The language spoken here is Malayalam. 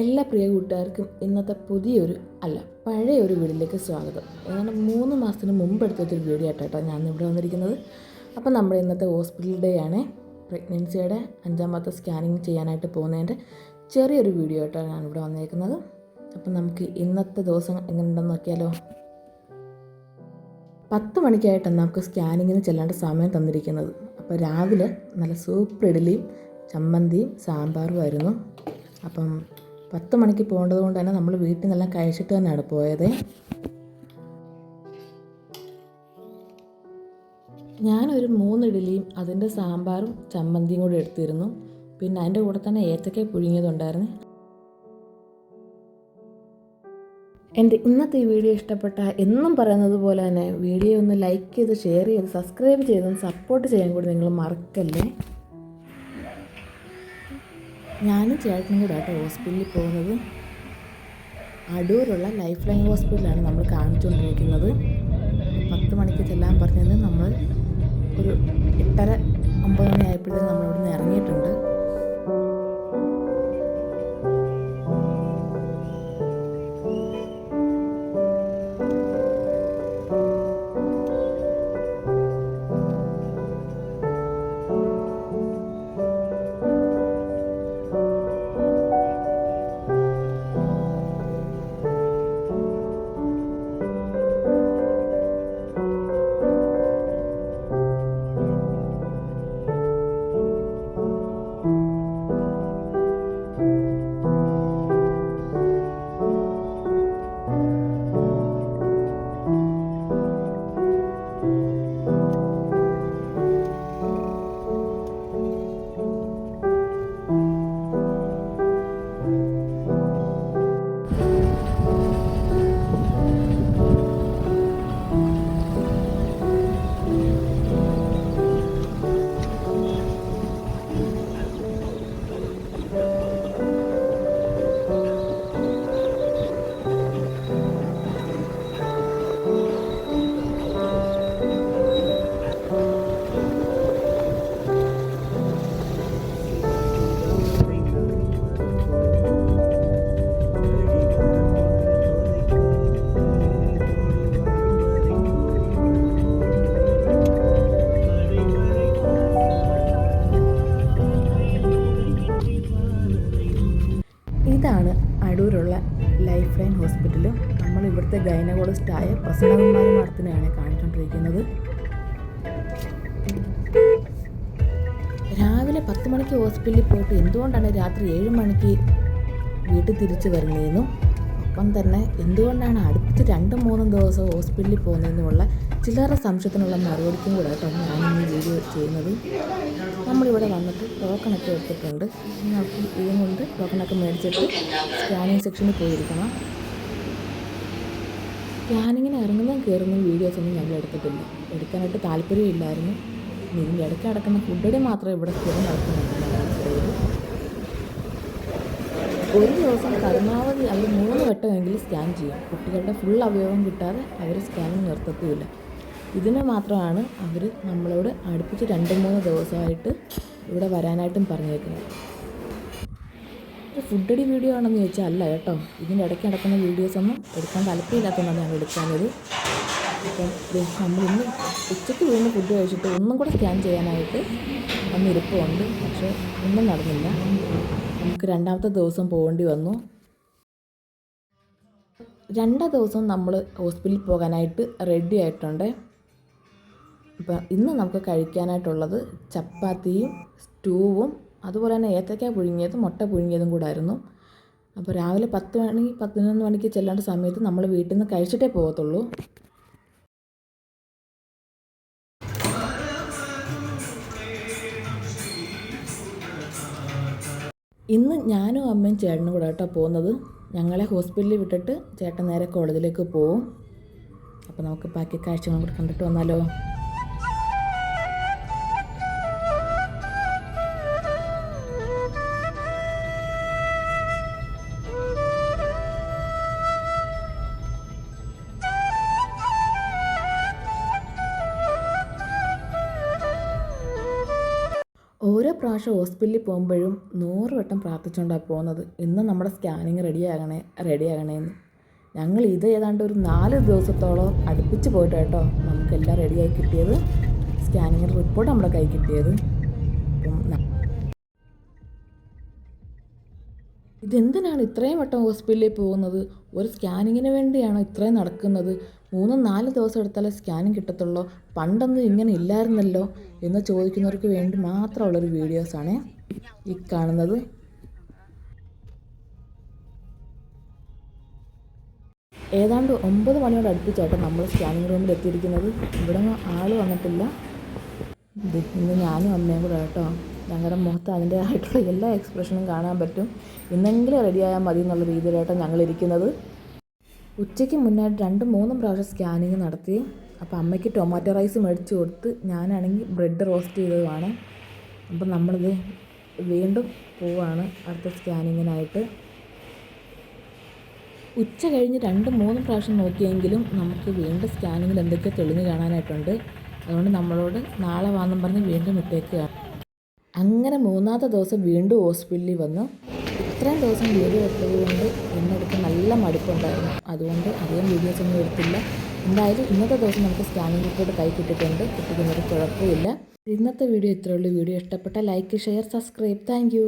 എല്ലാ പ്രിയ കൂട്ടുകാർക്കും ഇന്നത്തെ പുതിയൊരു അല്ല പഴയ ഒരു വീടിലേക്ക് സ്വാഗതം. ഏതാണ്ട് മൂന്ന് മാസത്തിന് മുമ്പ് എടുത്തൊരു വീഡിയോ ആയിട്ടോ ഞാൻ ഇവിടെ വന്നിരിക്കുന്നത്. അപ്പോൾ നമ്മുടെ ഇന്നത്തെ ഹോസ്പിറ്റൽ ഡേ ആണ്. പ്രഗ്നൻസിയുടെ അഞ്ചാമത്തെ സ്കാനിങ് ചെയ്യാനായിട്ട് പോകുന്നതിന്റെ ചെറിയൊരു വീഡിയോ ആയിട്ടാണ് ഞാൻ ഇവിടെ വന്നിരിക്കുന്നത് അപ്പം നമുക്ക് ഇന്നത്തെ ദിവസം എങ്ങനെയുണ്ടെന്ന് നോക്കിയാലോ. പത്ത് മണിക്കായിട്ടാണ് നമുക്ക് സ്കാനിങ്ങിന് ചെല്ലേണ്ട സമയം തന്നിരിക്കുന്നത്. അപ്പോൾ രാവിലെ നല്ല സൂപ്പർ ഇഡലിയും ചമ്മന്തിയും സാമ്പാറും ആയിരുന്നു. അപ്പം പത്ത് മണിക്ക് പോകേണ്ടത് കൊണ്ട് തന്നെ നമ്മൾ വീട്ടിൽ നിന്നെല്ലാം കഴിച്ചിട്ട് തന്നെയാണ് പോയത്. ഞാനൊരു മൂന്ന് ഇഡലിയും അതിന്റെ സാമ്പാറും ചമ്മന്തിയും കൂടി എടുത്തിരുന്നു. പിന്നെ അതിന്റെ കൂടെ തന്നെ ഏത്തക്ക പുഴുങ്ങിയതുണ്ടായിരുന്നു എന്റെ ഇന്നത്തെ ഈ വീഡിയോ ഇഷ്ടപ്പെട്ട എന്നും പറയുന്നത് പോലെ തന്നെ വീഡിയോ ഒന്ന് ലൈക്ക് ചെയ്ത് ഷെയർ ചെയ്ത് സബ്സ്ക്രൈബ് ചെയ്തും സപ്പോർട്ട് ചെയ്യാൻ കൂടി നിങ്ങൾ മറക്കല്ലേ? ഞാനും ചേട്ടനും കൂടെ ആട്ടോ ഹോസ്പിറ്റലിൽ പോകുന്നത്. അടൂരുള്ള ലൈഫ് ലൈൻ ഹോസ്പിറ്റലാണ് നമ്മൾ കാണിച്ചുകൊണ്ടിരിക്കുന്നത്. പത്ത് മണിക്ക് ചെല്ലാൻ പറഞ്ഞത് നമ്മൾ ഒരു എട്ടര ഒമ്പത് മണി ആയപ്പോഴത്തേക്കും നമ്മൾ ഇവിടുന്ന് ഇറങ്ങിയിട്ടുണ്ട്. ഗൈനക്കോളജിസ്റ്റായ പ്രസന്നകുമാരി മാർത്തിനെയാണ് കാണിച്ചുകൊണ്ടിരിക്കുന്നത് രാവിലെ പത്ത് മണിക്ക് ഹോസ്പിറ്റലിൽ പോയിട്ട് എന്തുകൊണ്ടാണ് രാത്രി ഏഴ് മണിക്ക് വീട്ടിൽ തിരിച്ചു വരുന്നതെന്നും ഒപ്പം തന്നെ എന്തുകൊണ്ടാണ് അടുപ്പിച്ച് രണ്ടും മൂന്നും ദിവസം ഹോസ്പിറ്റലിൽ പോകുന്നതെന്നുമുള്ള ചില്ലറ സംശയത്തിനുള്ള മറുപടിക്കും കൂടെ കേട്ടോ ഞാനിന്ന് വീഡിയോ ചെയ്യുന്നത്. നമ്മളിവിടെ വന്നിട്ട് ടോക്കണൊക്കെ എടുത്തിട്ടുണ്ട്. നമുക്ക് ഇതും കൊണ്ട് ടോക്കണൊക്കെ മേടിച്ചിട്ട് സ്കാനിങ് സെക്ഷനിൽ പോയിരിക്കണം. സ്കാനിങ്ങിന് ഇറങ്ങുന്നതും കയറുന്നതും വീഡിയോസൊന്നും ഞങ്ങൾ എടുത്തിട്ടില്ല. എടുക്കാനായിട്ട് താല്പര്യമില്ലായിരുന്നു ഇതിന്റെ ഇടയ്ക്ക് അടക്കുന്ന ഫുഡടി മാത്രമേ ഇവിടെ സ്ഥിരം നടക്കുന്നുണ്ട്. ഒരു ദിവസം പരമാവധി അവർ മൂന്ന് വട്ടമെങ്കിലും സ്കാൻ ചെയ്യും. കുട്ടികളുടെ ഫുൾ അവയവം കിട്ടാതെ അവർ സ്കാനിങ് നിർത്തത്തുമില്ല. ഇതിന് മാത്രമാണ് അവർ നമ്മളോട് അടുപ്പിച്ച് രണ്ട് മൂന്ന് ദിവസമായിട്ട് ഇവിടെ വരാനായിട്ടും പറഞ്ഞേക്കുന്നത്. ഒരു ഫുഡടി വീഡിയോ ആണെന്ന് ചോദിച്ചാൽ അല്ല കേട്ടോ. ഇതിന്റെ ഇടയ്ക്ക് നടക്കുന്ന വീഡിയോസൊന്നും എടുക്കാൻ താല്പര്യമില്ലാത്തതുകൊണ്ടാണ് ഞാൻ എടുക്കാനത് അപ്പം നമ്മളിന്ന് ഉച്ചയ്ക്ക് വീണ്ടും ഫുഡ് കഴിച്ചിട്ട് ഒന്നും കൂടെ സ്കാൻ ചെയ്യാനായിട്ട് അന്ന് ഇരിപ്പുണ്ട്. പക്ഷേ ഒന്നും നടന്നില്ല. നമുക്ക് രണ്ടാമത്തെ ദിവസം പോകേണ്ടി വന്നു. രണ്ടാം ദിവസം നമ്മൾ ഹോസ്പിറ്റലിൽ പോകാനായിട്ട് റെഡി ആയിട്ടുണ്ട്. അപ്പം ഇന്ന് നമുക്ക് കഴിക്കാനായിട്ടുള്ളത് ചപ്പാത്തിയും സ്റ്റൂവും അതുപോലെ തന്നെ ഏത്തക്ക പുഴുങ്ങിയതും മുട്ട പുഴുങ്ങിയതും കൂടായിരുന്നു. അപ്പോൾ രാവിലെ പത്ത് മണി പതിനൊന്ന് മണിക്ക് ചെല്ലേണ്ട സമയത്ത് നമ്മൾ വീട്ടിൽ നിന്ന് കഴിച്ചിട്ടേ പോകത്തുള്ളൂ. ഇന്ന് ഞാനും അമ്മയും ചേട്ടനും കൂടെ കേട്ടോ പോകുന്നത്. ഞങ്ങളെ ഹോസ്പിറ്റലിൽ വിട്ടിട്ട് ചേട്ടൻ നേരെ കോളേജിലേക്ക് പോവും. അപ്പോൾ നമുക്ക് ബാക്കി കാഴ്ചകളും കൂടെ കണ്ടിട്ട് വന്നാലോ? പ്രാവശ്യം ഹോസ്പിറ്റലിൽ പോകുമ്പോഴും നൂറ് വട്ടം പ്രാർത്ഥിച്ചുകൊണ്ടാണ് പോകുന്നത്. ഇന്ന് നമ്മുടെ സ്കാനിങ് റെഡിയാകണേ റെഡിയാകണേന്ന്. ഞങ്ങൾ ഇത് ഏതാണ്ട് ഒരു നാല് ദിവസത്തോളം അടുപ്പിച്ച് പോയിട്ട് കേട്ടോ നമുക്കെല്ലാം റെഡിയായി കിട്ടിയത്. സ്കാനിങ് റിപ്പോർട്ട് നമ്മുടെ കൈ കിട്ടിയത്. അപ്പം ഇതെന്തിനാണ് ഇത്രയും വട്ടം ഹോസ്പിറ്റലിൽ പോകുന്നത്? ഒരു സ്കാനിങ്ങിന് വേണ്ടിയാണ് ഇത്രയും നടക്കുന്നത്? മൂന്നും നാല് ദിവസം എടുത്താലേ സ്കാനിങ് കിട്ടത്തുള്ളൂ. പണ്ടൊന്നും ഇങ്ങനെ ഇല്ലായിരുന്നല്ലോ എന്ന് ചോദിക്കുന്നവർക്ക് വേണ്ടി മാത്രമുള്ളൊരു വീഡിയോസാണ് ഈ കാണുന്നത്. ഏതാണ്ട് ഒമ്പത് മണിയോട് അടുപ്പിച്ചോട്ടെ നമ്മൾ സ്കാനിങ് റൂമിൽ എത്തിയിരിക്കുന്നത്. ഇവിടെ ആൾ വന്നിട്ടില്ല. ഇന്ന് ഞാനും അമ്മയും കൂടെ കേട്ടോ ഞങ്ങളുടെ മുഖത്ത് അതിന്റെതായിട്ടുള്ള എല്ലാ എക്സ്പ്രഷനും കാണാൻ പറ്റും. ഇന്നെങ്കിലും റെഡിയായാൽ മതി എന്നുള്ള രീതിയിലായിട്ടാണ് ഞങ്ങളിരിക്കുന്നത്. ഉച്ചയ്ക്ക് മുന്നായിട്ട് രണ്ടും മൂന്നും പ്രാവശ്യം സ്കാനിങ് നടത്തി. അപ്പോൾ അമ്മയ്ക്ക് ടൊമാറ്റോ റൈസ് മേടിച്ച് കൊടുത്ത് ഞാനാണെങ്കിൽ ബ്രെഡ് റോസ്റ്റ് ചെയ്തതുമാണ്. അപ്പം നമ്മളിത് വീണ്ടും പോവാണ് അടുത്ത സ്കാനിങ്ങിനായിട്ട് ഉച്ച കഴിഞ്ഞ് രണ്ട് മൂന്ന് പ്രാവശ്യം നോക്കിയെങ്കിലും നമുക്ക് വീണ്ടും സ്കാനിങ്ങിൽ എന്തൊക്കെ തെളിഞ്ഞ് കാണാനായിട്ടുണ്ട്. അതുകൊണ്ട് നമ്മളോട് നാളെ വാന്നും പറഞ്ഞ് വീണ്ടും ഇട്ടേക്കുകയാണ് അങ്ങനെ മൂന്നാമത്തെ ദിവസം വീണ്ടും ഹോസ്പിറ്റലിൽ വന്നു. ഇത്രയും ദിവസം വീഡിയോ എടുത്തത് കൊണ്ട് എന്നെടുത്ത് നല്ല മടുപ്പുണ്ടായിരുന്നു. അതുകൊണ്ട് അധികം വീഡിയോസ് ഒന്നും എടുത്തില്ല. എന്തായാലും ഇന്നത്തെ ദിവസം നമുക്ക് സ്കാനിംഗ് റിപ്പോർട്ട് കൈ കിട്ടിയിട്ടുണ്ട്. കിട്ടിക്കുന്നൊരു കുഴപ്പമില്ല. ഇന്നത്തെ വീഡിയോ ഇത്രയുള്ളൂ വീഡിയോ ഇഷ്ടപ്പെട്ട ലൈക്ക് ഷെയർ സബ്സ്ക്രൈബ് താങ്ക്